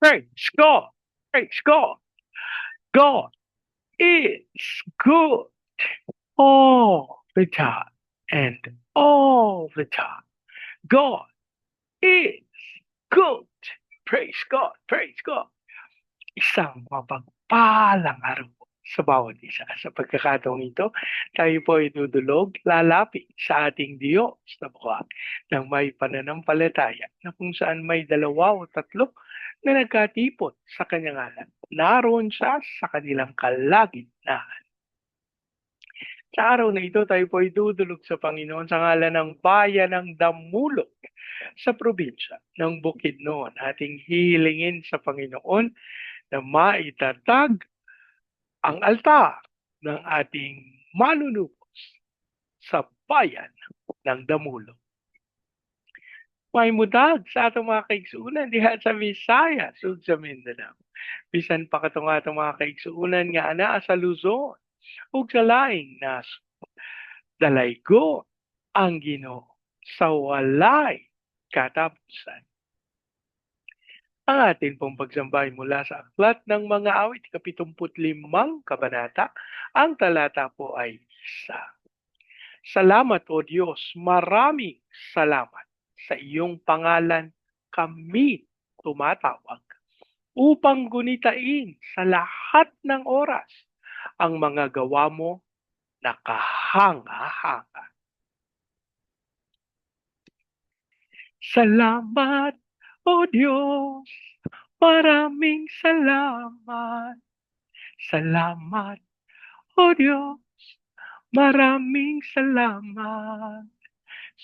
Praise God. Praise God. God is good all the time and all the time. God is good. Praise God. Praise God. Isang mapagpalang araw sa bawat isa. Sa pagkakataong ito, tayo po ay dudulog, lalapit sa ating Diyos na buwan ng may pananampalataya na kung saan may dalawa o tatlo na nagkatipon sa kanyang ngalan. Naroon siya sa kanilang kalagitnaan. Sa araw na ito, tayo po ay dudulog sa Panginoon sa ngalan ng bayan ng Damulog sa probinsya ng Bukidnon. Ating hilingin sa Panginoon na maitatag ang altar ng ating manunubos sa bayan ng Damulog. May mudag sa atong mga kaigsuunan diha sa Visayas ug sa Mindanao. Bisan pa katong atong mga kaigsuunan nga anaa sa Luzon ug sa laing nas dalaygo ang Ginoo sa walay katapusan. Ang atin pong pagsambay mula sa aklat ng mga awit, kapitumput limang kabanata, ang talata po ay isa. Salamat o Diyos, maraming salamat sa iyong pangalan kami tumatawag upang gunitain sa lahat ng oras ang mga gawa mo na kahanga-hanga. Salamat, O Diyos, maraming salamat. Salamat, O Diyos, maraming salamat.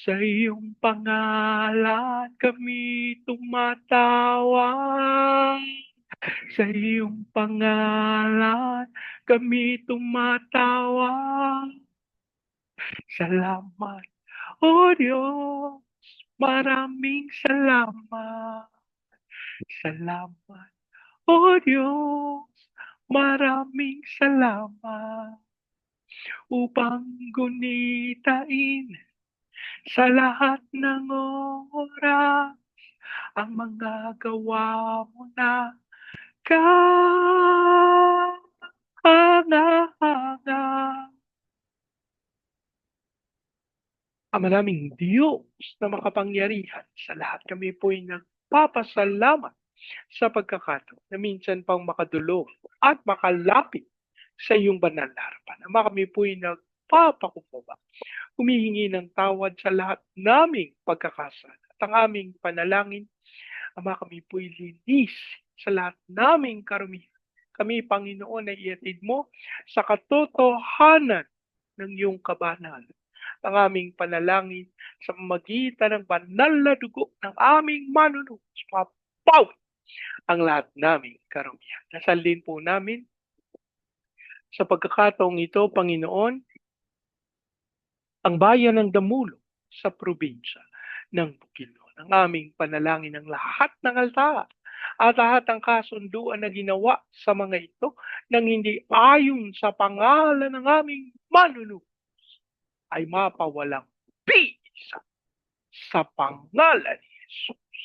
Sa iyong pangalan kami tumatawag. Sa iyong pangalan kami tumatawag. Salamat, O Diyos, maraming salamat. Salamat, O Diyos, maraming salamat. Upang gunitain sa lahat ng oras ang mga gawa mo na kahanga-hanga. Ang maraming Diyos na makapangyarihan sa lahat kami po'y nagpapasalamat sa pagkakataon na minsan pang makadulog at makalapit sa iyong banal na harapan. Ama kami po'y nagpapakumbaba, humihingi ng tawad sa lahat naming pagkakasala. At ang aming panalangin, Ama kami po'y linis sa lahat naming karumihan. Kami, Panginoon, ay iatid mo sa katotohanan ng iyong kabanalan. Ang aming panalangin sa magitan ng banal na dugo ng aming manunod. Mapaw ang lahat naming karumihan. Nasalin po namin sa pagkakataong ito, Panginoon, ang bayan ng Damulo sa probinsya ng Bukidnon. Ang aming panalangin ng lahat ng altar at lahat ng kasunduan na ginawa sa mga ito nang hindi ayon sa pangalan ng aming manunubos ay mapawalang bisa sa pangalan ni Jesus.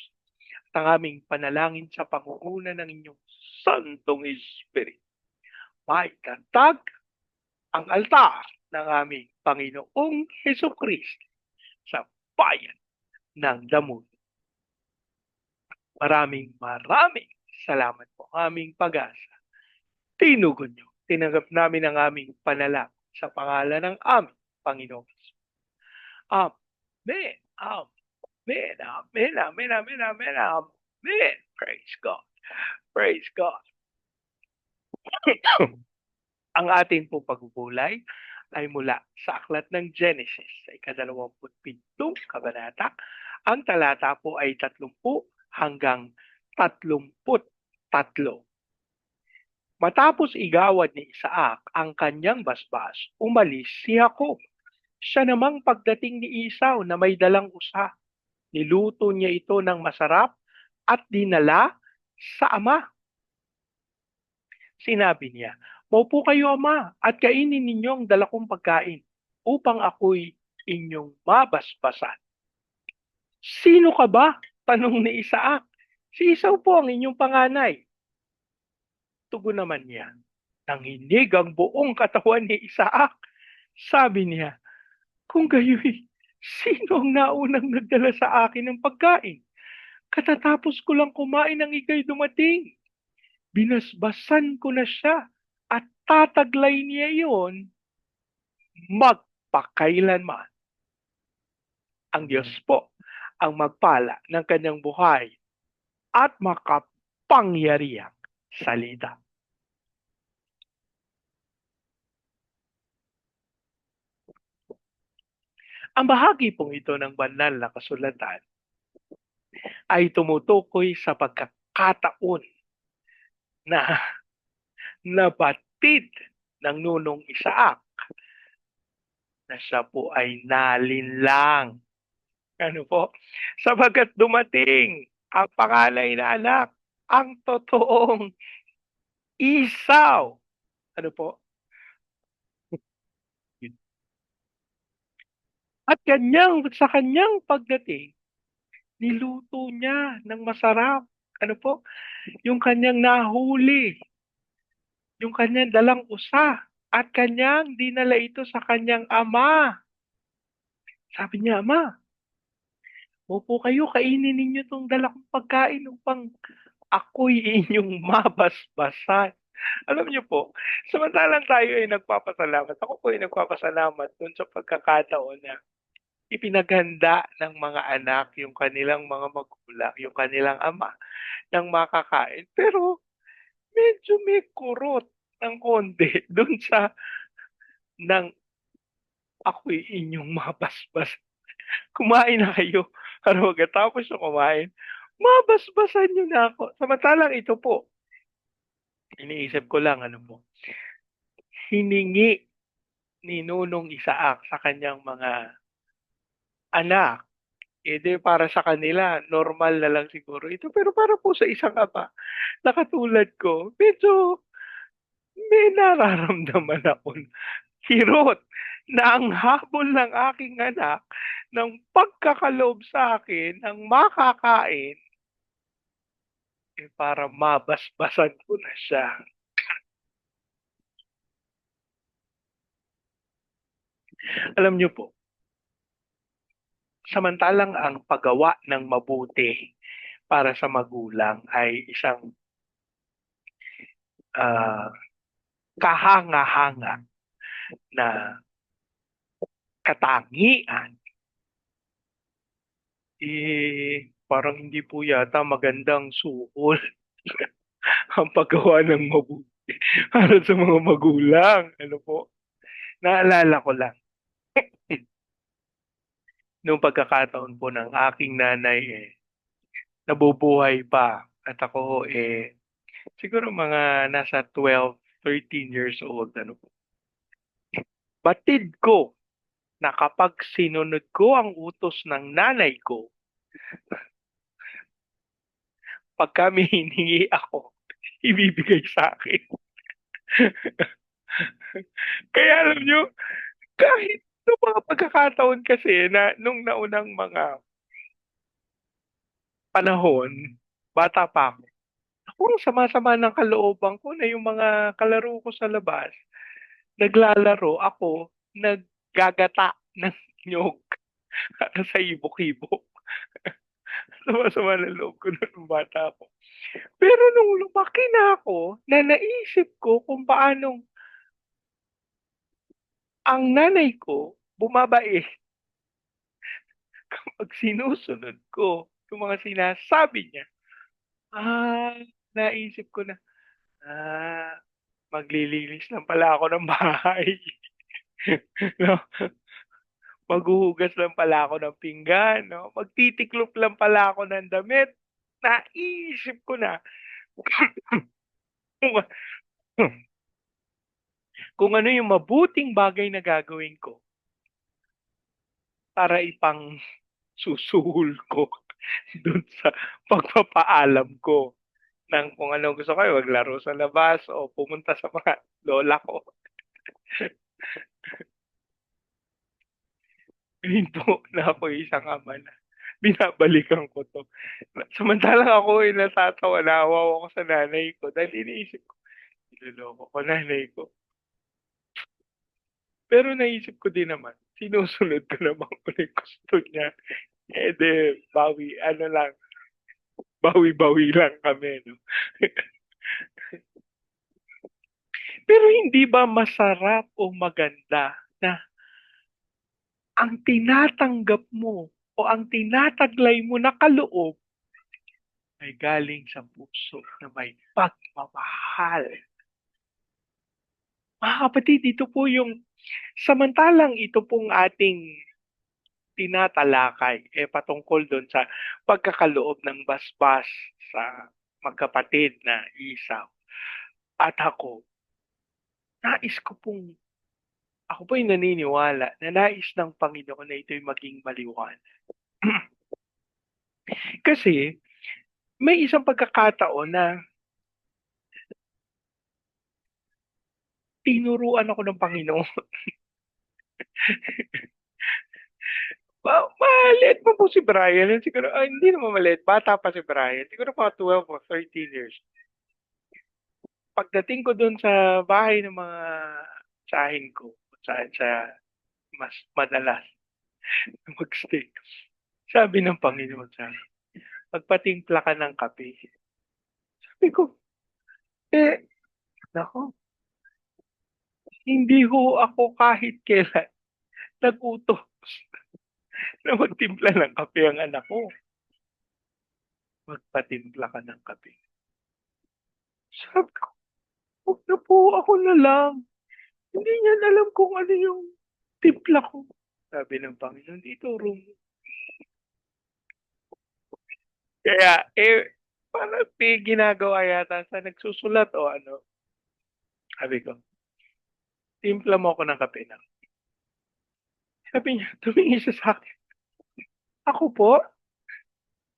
At ang aming panalangin sa pangunguna ng inyong Santong Espiritu may tatag ang altar ng aming Panginoong Heso Kristo sa bayan ng Damon. Maraming maraming salamat po aming pag-asa. Tinugon nyo. Tinanggap namin ang aming panalangin sa pangalan ng aming Panginoon. Amen. Amen. Amen. Amen. Amen. Amen. Amen. Praise God. Praise God. ang ating po pagbubulay ay mula sa aklat ng Genesis sa ikadalawamputpitong kabanata. Ang talata po ay tatlumpu hanggang tatlumput tatlo. Matapos igawad ni Isaac ang kanyang basbas, umalis si Jacob. Siya namang pagdating ni Isaw na may dalang usa. Niluto niya ito ng masarap at dinala sa ama. Sinabi niya, Maupo kayo ama at kainin ninyo ang dala kong pagkain upang ako'y inyong mabasbasan. Sino ka ba? Tanong ni Isaac. Si Esau po ang inyong panganay. Tugon naman niya, nanginig ang buong katawan ni Isaac. Sabi niya, kung gayoy, sino ang naunang nagdala sa akin ng pagkain? Katatapos ko lang kumain ng ikay dumating. Binasbasan ko na siya tataglay niya iyon magpakailanman. Ang Diyos po ang magpala ng kanyang buhay at makapangyarihang salita. Ang bahagi pong ito ng banal na kasulatan ay tumutukoy sa pagkakataon na nabatid ng nunong Isaac na siya po ay nalinlang. Ano po? Sabagat dumating ang pangalay na anak, ang totoong isaw. Ano po? At kanyang, sa kanyang pagdating, niluto niya ng masarap. Ano po? Yung kanyang nahuli. Yung kanyang dalang usa. At kanyang dinala ito sa kanyang ama. Sabi niya, Ama, Opo kayo, kainin ninyo itong dalang pagkain upang ako'y inyong mabasbasan. Alam niyo po, samantalang tayo ay nagpapasalamat, ako po ay nagpapasalamat dun sa pagkakataon na ipinaganda ng mga anak yung kanilang mga magulang, yung kanilang ama ng makakain. Pero medyo may kurot ng konti dun sa ng ako'y inyong mabasbas. Kumain na kayo. Ano, pagkatapos yung kumain, mabasbasan nyo na ako. Samantalang ito po, iniisip ko lang, ano po, hiningi ni Nunong Isaak sa kanyang mga anak, edi para sa kanila, normal na lang siguro ito. Pero para po sa isang ama, na katulad ko, medyo may nararamdaman akong hirot na ang habol ng aking anak ng pagkakaloob sa akin ng makakain eh, para mabasbasan ko na siya. Alam niyo po, samantalang ang paggawa ng mabuti para sa magulang ay isang uh, kahanga-hanga na katangian, eh, parang hindi po yata magandang suhol ang paggawa ng mabuti para sa mga magulang. Ano po? Naalala ko lang. Noong pagkakataon po ng aking nanay eh, nabubuhay pa at ako eh, siguro mga nasa 12, 13 years old. Ano po. Batid ko na kapag sinunod ko ang utos ng nanay ko, pag kami hiningi ako, ibibigay sa akin. Kaya alam nyo, kahit no mga pagkakataon kasi na nung naunang mga panahon, bata pa ako, ako sama-sama ng kalooban ko na yung mga kalaro ko sa labas, naglalaro ako, naggagata ng nyog sa ibok-ibok. Sama-sama ng loob ko nung bata ako. Pero nung lumaki na ako, na naisip ko kung paanong ang nanay ko bumabait kapag sinusunod ko yung mga sinasabi niya. Ah, naisip ko na, ah, maglilinis lang pala ako ng bahay. no? Maghuhugas lang pala ako ng pinggan, no? Magtitiklop lang pala ako ng damit. Naisip ko na kung ano yung mabuting bagay na gagawin ko para ipang susuhol ko dun sa pagpapaalam ko ng kung ano gusto kayo, maglaro sa labas o pumunta sa mga lola ko. Po na ako isang ama na binabalikan ko 'to. Samantalang ako ay natatawa, naawawa ako sa nanay ko dahil iniisip ko, niloloko ko nanay ko. Pero naisip ko din naman, sinusunod ko naman kung ano gusto niya. Eh di, bawi, ano lang, bawi-bawi lang kami, no? Pero hindi ba masarap o maganda na ang tinatanggap mo o ang tinataglay mo na kaloob ay galing sa puso na may pagmamahal. Mga kapatid, ito po yung samantalang ito pong ating tinatalakay eh patungkol doon sa pagkakaloob ng basbas sa magkapatid na isaw. At ako, nais ko pong ako po'y naniniwala na nais ng Panginoon na ito'y maging maliwanag. Kasi may isang pagkakataon na tinuruan ako ng Panginoon. Ma maliit pa po si Brian. Siguro, ah, hindi naman maliit. Bata pa si Brian. Siguro mga 12 or 13 years. Pagdating ko doon sa bahay ng mga tsahin ko, saan siya mas madalas magstay. Sabi ng Panginoon sa akin, magpatimpla ka ng kape. Sabi ko, eh, nako, hindi ho ako kahit kailan nag-utos na magtimpla ng kape ang anak ko. Magpatimpla ka ng kape. Sabi ko, huwag na po, ako na lang. Hindi niya alam kung ano yung timpla ko. Sabi ng Panginoon, dito room. Kaya, eh, parang may ginagawa yata sa nagsusulat o ano. Sabi ko, timpla mo ako ng kape na. Sabi niya, tumingin siya sa akin. Ako po?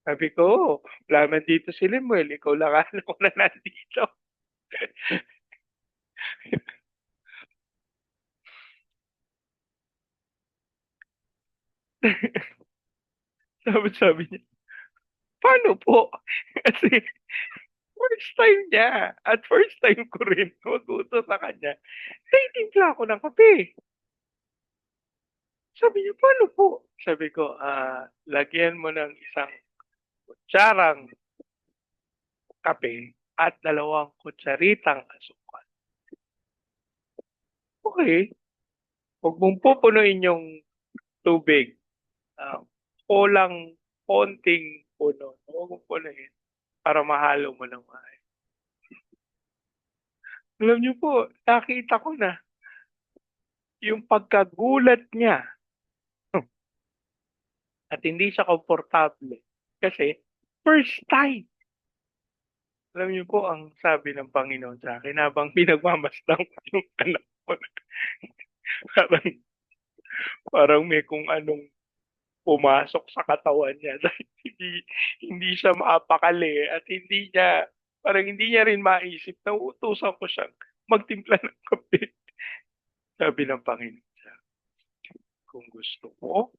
Sabi ko, wala man dito si Lemuel, ikaw lang alam ko na nandito. sabi sabi niya, paano po? Kasi first time niya at first time ko rin mag-utos sa kanya, naitimpla ako ng kape. Sabi niya, paano po? Sabi ko, ah, lagyan mo ng isang kutsarang kape at dalawang kutsaritang asukal. Okay. Huwag mong pupunuin yung tubig. Uh, kulang konting puno. Huwag mong punuin para mahalo mo ng maayos. Alam niyo po, nakita ko na yung pagkagulat niya at hindi siya komportable kasi first time alam niyo po ang sabi ng Panginoon sa akin habang pinagmamasdan ko yung anak ko. parang, parang may kung anong pumasok sa katawan niya dahil hindi, hindi siya maapakali at hindi niya, parang hindi niya rin maisip na utusan ko siyang magtimpla ng kape. Sabi ng Panginoon sa kung gusto mo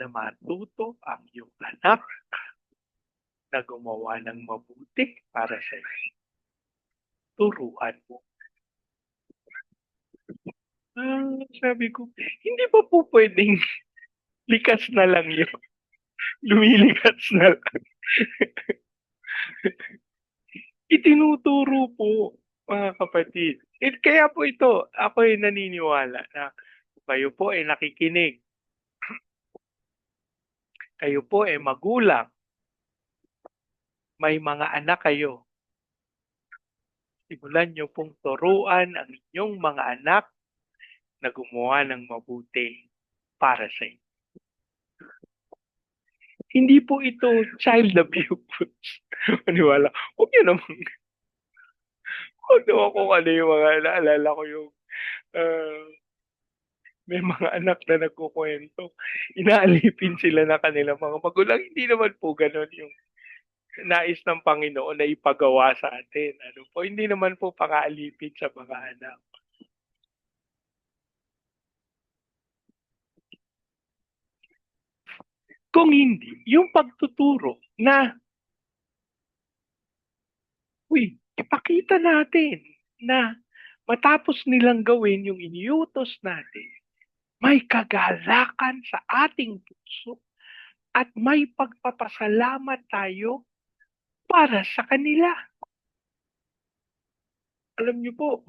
na matuto ang iyong anak na gumawa ng mabuti para sa iyo. Turuan mo. Ah, sabi ko, hindi ba po pwedeng likas na lang yun? Lumilikas na lang. Itinuturo po, mga kapatid. It, kaya po ito, ako ay naniniwala na kayo po ay nakikinig. Kayo po ay magulang may mga anak kayo, simulan niyo pong turuan ang inyong mga anak na gumawa ng mabuti para sa inyo. Hindi po ito child abuse. Maniwala. Huwag niyo naman. Huwag naman kung ano yung mga naalala ko yung uh, may mga anak na nagkukwento. Inaalipin sila na kanilang mga magulang. Hindi naman po ganun yung nais ng Panginoon na ipagawa sa atin. Ano po, hindi naman po pakaalipin sa mga anak. Kung hindi, yung pagtuturo na, uy, ipakita natin na matapos nilang gawin yung iniutos natin, may kagalakan sa ating puso at may pagpapasalamat tayo para sa kanila. Alam niyo po,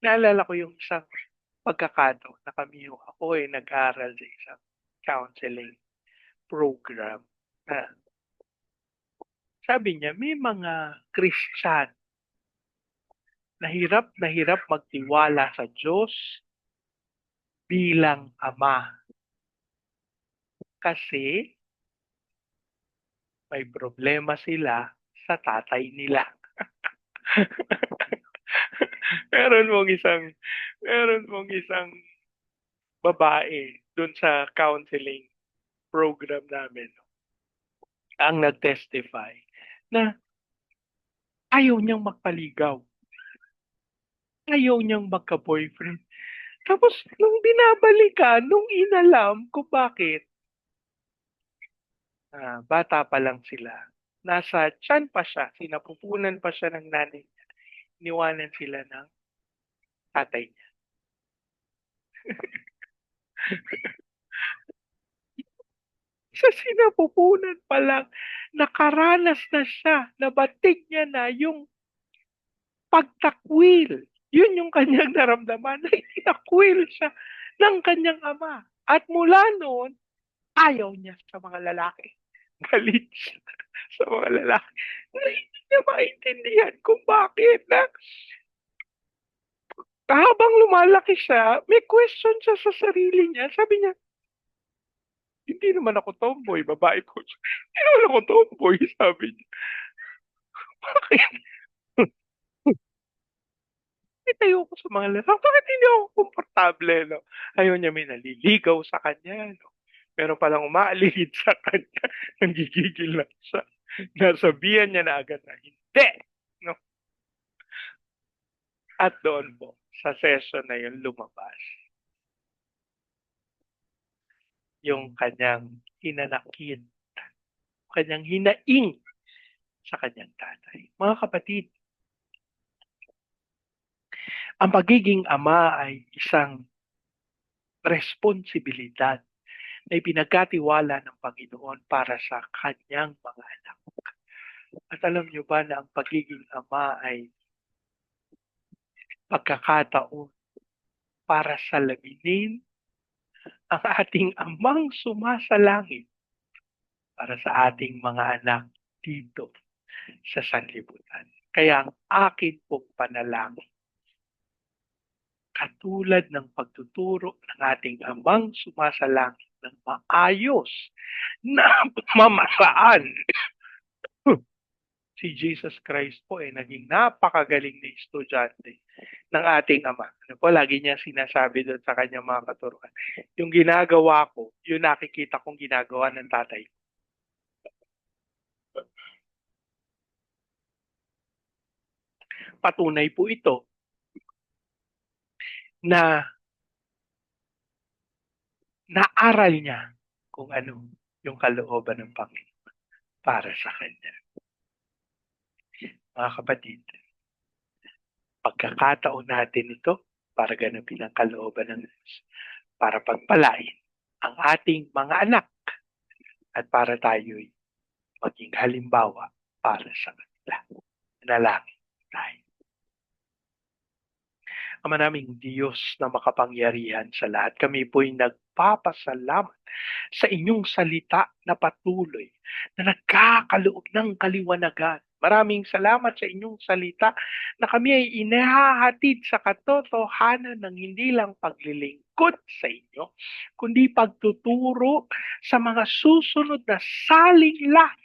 naalala ko yung isang pagkakataon na kami yung ako ay nag-aral sa isang counseling program na sabi niya, may mga Christian na hirap na hirap magtiwala sa Diyos bilang ama. Kasi may problema sila sa tatay nila. meron mong isang meron mong isang babae doon sa counseling program namin ang nag-testify na ayaw niyang magpaligaw. Ayaw niyang magka-boyfriend. Tapos, nung binabalikan, nung inalam ko bakit, ah, bata pa lang sila, nasa tiyan pa siya, sinapupunan pa siya ng nanay niya, iniwanan sila ng tatay niya. Sa sinapupunan pa lang, nakaranas na siya, nabatig niya na yung pagtakwil. Yun yung kanyang naramdaman, na itinakwil siya ng kanyang ama. At mula noon, ayaw niya sa mga lalaki. Galit siya sa mga lalaki. Na hindi niya maintindihan kung bakit na habang lumalaki siya, may question siya sa sarili niya. Sabi niya, hindi naman ako tomboy, babae po siya. Hindi naman ako tomboy, sabi niya. Bakit? Itayo ko sa mga lalaki. Bakit hindi ako komportable, no? Ayaw niya may naliligaw sa kanya, no? Meron palang umaaligid sa kanya. Nanggigigil na siya. Nasabihan niya na agad na hindi, no? At doon po, sa session na yun, lumabas yung kanyang hinanakit, kanyang hinaing sa kanyang tatay. Mga kapatid, ang pagiging ama ay isang responsibilidad na ipinagkatiwala ng Panginoon para sa kanyang mga anak. At alam niyo ba na ang pagiging ama ay pagkakataon para sa laminin ang ating amang sumasalangit para sa ating mga anak dito sa sanlibutan. Kaya ang akin pong panalangin, katulad ng pagtuturo ng ating amang sumasalangit ng maayos na mamasaan si Jesus Christ po ay eh, naging napakagaling na estudyante ng ating Ama. Ano po, lagi niya sinasabi doon sa kanyang mga katuruan. Yung ginagawa ko, yung nakikita kong ginagawa ng tatay. Patunay po ito na naaral niya kung ano yung kalooban ng Panginoon para sa kanya mga kapatid, pagkakataon natin ito para ganapin ang kalooban ng Diyos, para pagpalain ang ating mga anak at para tayo'y maging halimbawa para sa kanila. Nalangin tayo. Ama naming Diyos na makapangyarihan sa lahat, kami po'y nagpapasalamat sa inyong salita na patuloy na nagkakaloob ng kaliwanagan Maraming salamat sa inyong salita na kami ay inahahatid sa katotohanan ng hindi lang paglilingkod sa inyo, kundi pagtuturo sa mga susunod na saling lahat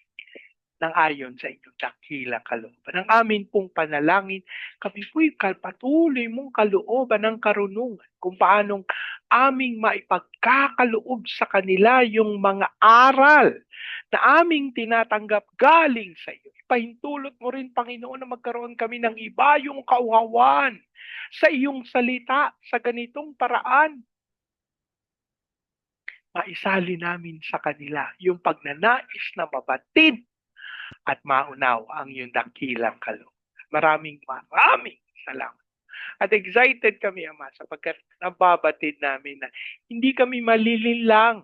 ng ayon sa inyong dakilang kalooban. Ang amin pong panalangin, kami po'y patuloy mong kalooban ng karunungan kung paanong aming maipagkakaloob sa kanila yung mga aral na aming tinatanggap galing sa iyo. Ipahintulot mo rin, Panginoon, na magkaroon kami ng iba yung kauhawan sa iyong salita sa ganitong paraan maisali namin sa kanila yung pagnanais na mabatid at maunawa ang iyong dakilang kaloob. Maraming maraming salamat. At excited kami, Ama, sapagkat nababatid namin na hindi kami malilinlang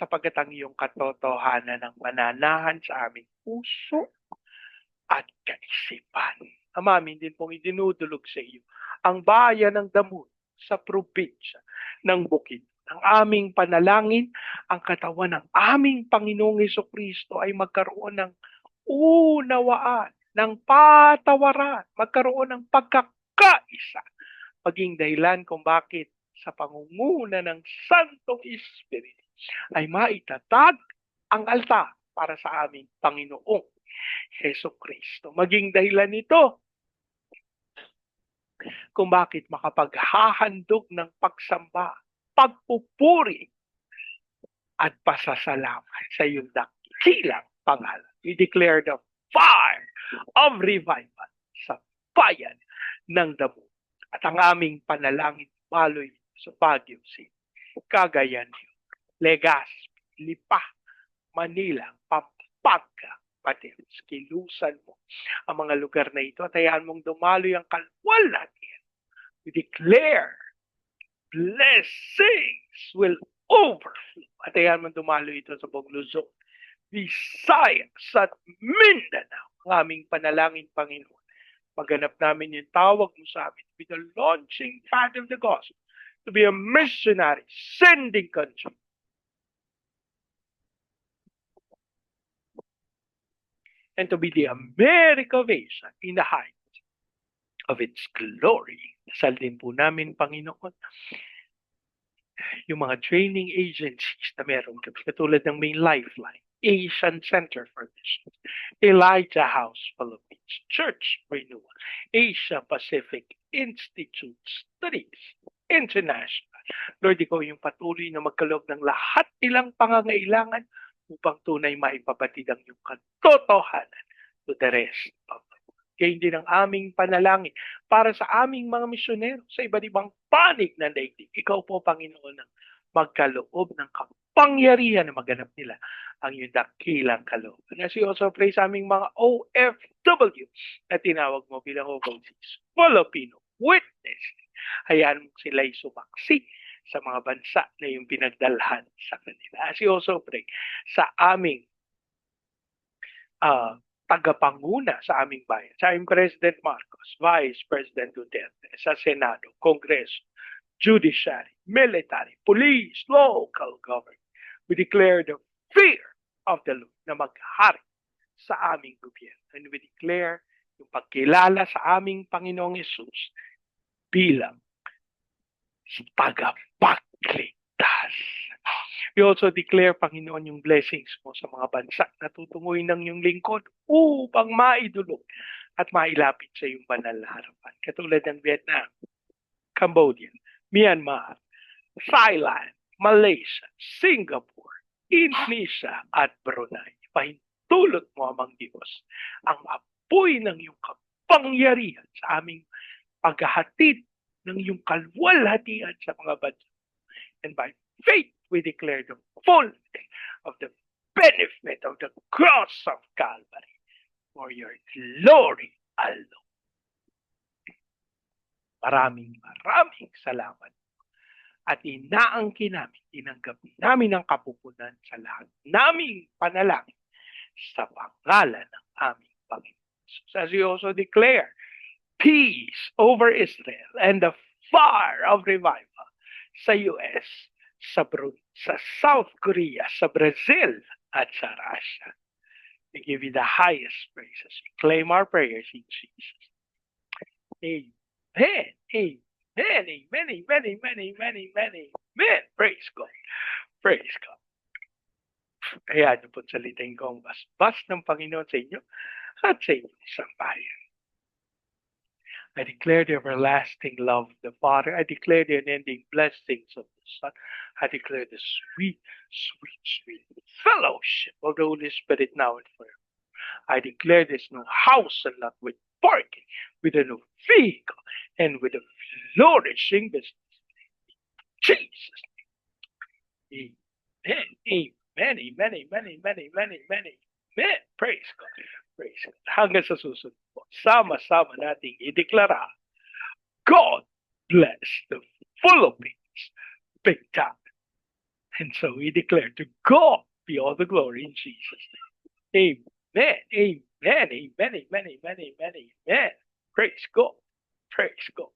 sapagkat ang iyong katotohanan ng mananahan sa aming puso at kaisipan. Ama, amin din pong idinudulog sa iyo ang bayan ng Damut sa probinsya ng Bukid. Ang aming panalangin, ang katawan ng aming Panginoong Heso Kristo ay magkaroon ng unawaan, ng patawaran, magkaroon ng pagkakaisa, maging dahilan kung bakit sa pangunguna ng Santong Espiritu ay maitatag ang altar para sa aming Panginoong Heso Kristo. Maging dahilan nito kung bakit makapaghahandog ng pagsamba, pagpupuri, at pasasalamat sa iyong dakilang pangalan. We declare the fire of revival sa bayan ng Damo. At ang aming panalangin baloy sa Baguio City, Cagayan, Legazpi, Lipa, Manila, Pampanga, pati kilusan mo ang mga lugar na ito at hayaan mong dumaloy ang kalwal natin. We declare blessings will overflow. At hayaan mong dumaloy ito sa buong Luzon, Visayas at Mindanao. Ang aming panalangin, Panginoon. Maganap namin yung tawag mo sa amin to be the launching pad of the gospel, to be a missionary, sending country, and to be the America Vision in the height of its glory. Dasal din po namin, Panginoon, yung mga training agencies na meron kami, katulad ng main lifeline, Asian Center for Missions, Elijah House Philippines, Church Renewal, Asia Pacific Institute Studies International. Lord, ikaw yung patuloy na magkaloob ng lahat ilang pangangailangan upang tunay maipabatid ang iyong katotohanan to the rest of the world. Kaya hindi ng aming panalangin para sa aming mga misyonero sa iba't ibang panig na daigdig. Ikaw po, Panginoon, ang magkaloob ng kapangyarihan na maganap nila ang iyong dakilang kaloob. As we also pray sa aming mga OFW na tinawag mo bilang overseas Filipino witness. Hayaan mo sila'y sumaksi sa mga bansa na yung pinagdalhan sa kanila. As you also pray sa aming uh, tagapanguna sa aming bayan, sa aming President Marcos, Vice President Duterte, sa Senado, Kongreso, Judiciary, Military, Police, Local Government. We declare the fear of the Lord na maghari sa aming gobyerno. And we declare yung pagkilala sa aming Panginoong Yesus bilang tagapagligtas. We also declare, Panginoon, yung blessings mo sa mga bansa na tutunguin ng iyong lingkod upang maidulog at mailapit sa iyong banal na harapan. Katulad ng Vietnam, Cambodia, Myanmar, Thailand, Malaysia, Singapore, Indonesia at Brunei. Pahintulot mo amang Diyos ang apoy ng iyong kapangyarihan sa aming paghahatid ng iyong kalwalhatian sa mga bansa. And by faith, we declare the full of the benefit of the cross of Calvary for your glory alone. Maraming maraming salamat. At inaangkin namin, tinanggap namin ang kapupunan sa lahat naming panalangin sa pangalan ng aming Panginoon. As we also declare peace over Israel and the fire of revival sa US, sa, Bru- sa South Korea, sa Brazil, at sa Russia. We give you the highest praises. We claim our prayers in Jesus. Amen. Amen. Many, many, many, many, many, many, amen. Praise God. Praise God. Kaya ano po salitin ko ang basbas ng Panginoon sa inyo at sa inyong sambayan. I declare the everlasting love of the Father. I declare the unending blessings of the Son. I declare the sweet, sweet, sweet fellowship of the Holy Spirit now and forever. I declare this new house and not with parking, with a new vehicle, and with a flourishing business. Jesus. Amen. Amen. Amen. Amen. Amen. Amen. Amen. Praise God. Hanggang sa susunod sama-sama nating ideklara, God bless the Philippines big time. And so we declare to God be all the glory in Jesus' name. Amen. Amen. Amen. Amen. Amen. Amen. Amen. Praise God. Praise God.